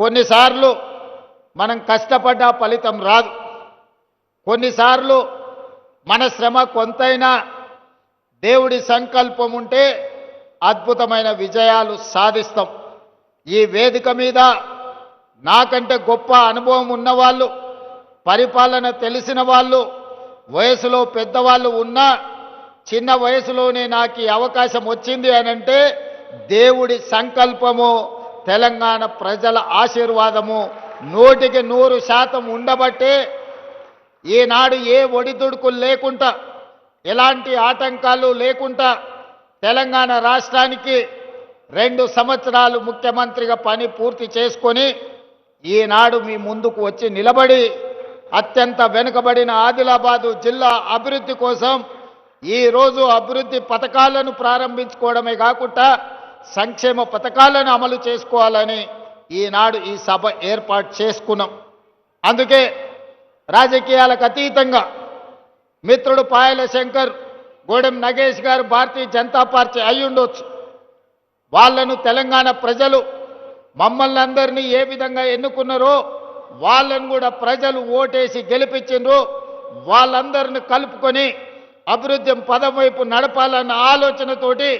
కొన్నిసార్లు మనం కష్టపడ్డ ఫలితం రాదు. కొన్నిసార్లు మన శ్రమ కొంతైనా దేవుడి సంకల్పం ఉంటే అద్భుతమైన విజయాలు సాధిస్తాం. ఈ వేదిక మీద నాకంటే గొప్ప అనుభవం ఉన్నవాళ్ళు పరిపాలన తెలిసిన వాళ్ళు వయసులో పెద్దవాళ్ళు ఉన్నా చిన్న వయసులోనే నాకు ఈ అవకాశం వచ్చింది అని అంటే దేవుడి సంకల్పము తెలంగాణ ప్రజల ఆశీర్వాదము నూటికి నూరు శాతం ఉండబట్టే ఈనాడు ఏ ఒడిదుడుకులు లేకుండా ఎలాంటి ఆటంకాలు లేకుండా తెలంగాణ రాష్ట్రానికి రెండు సంవత్సరాలు ముఖ్యమంత్రిగా పని పూర్తి చేసుకొని ఈనాడు మీ ముందుకు వచ్చి నిలబడి అత్యంత వెనుకబడిన ఆదిలాబాదు జిల్లా అభివృద్ధి కోసం ఈరోజు అభివృద్ధి పథకాలను ప్రారంభించుకోవడమే కాకుండా సంక్షేమ పథకాలను అమలు చేసుకోవాలని ఈనాడు ఈ సభ ఏర్పాటు చేసుకున్నాం. అందుకే రాజకీయాలకు అతీతంగా మిత్రుడు పాయల శంకర్ గోడెం నగేష్ గారు భారతీయ జనతా పార్టీ అయి ఉండొచ్చు. వాళ్ళను తెలంగాణ ప్రజలు మమ్మల్ని అందరినీ ఏ విధంగా ఎన్నుకున్నారో వాళ్ళను కూడా ప్రజలు ఓటేసి గెలిపించిండ్రు వాళ్ళందరిని కలుపుకొని అభివృద్ధి పదం వైపు నడపాలన్న ఆలోచనతోటి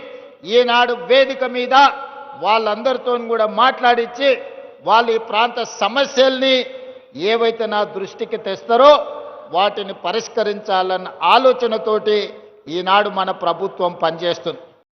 ఈనాడు వేదిక మీద వాళ్ళందరితో కూడా మాట్లాడించి వాళ్ళ ఈ ప్రాంత సమస్యల్ని ఏవైతే నా దృష్టికి తెస్తారో వాటిని పరిష్కరించాలన్న ఆలోచనతోటి ఈనాడు మన ప్రభుత్వం పనిచేస్తుంది.